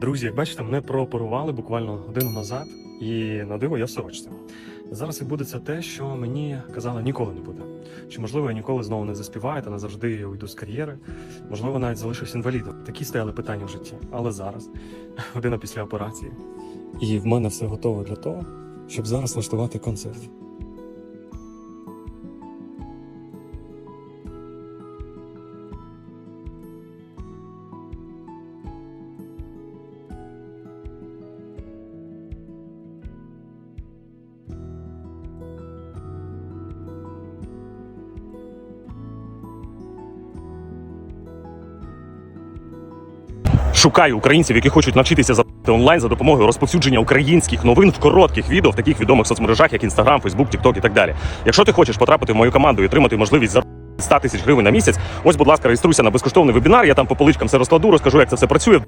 Друзі, як бачите, мене прооперували буквально годину назад, і на диво я в сорочці. Зараз відбудеться те, що мені казали ніколи не буде. Чи можливо я ніколи знову не заспіваю та назавжди уйду з кар'єри? Можливо, навіть залишусь інвалідом. Такі стояли питання в житті. Але зараз, година після операції, і в мене все готово для того, щоб зараз влаштувати концерт. Шукаю українців, які хочуть навчитися за онлайн за допомогою розповсюдження українських новин в коротких відео в таких відомих соцмережах, як Instagram, Facebook, TikTok і так далі. Якщо ти хочеш потрапити в мою команду і отримати можливість за 100 тисяч гривень на місяць, ось, будь ласка, реєструйся на безкоштовний вебінар. Я там по поличкам все розкладу, розкажу, як це все працює.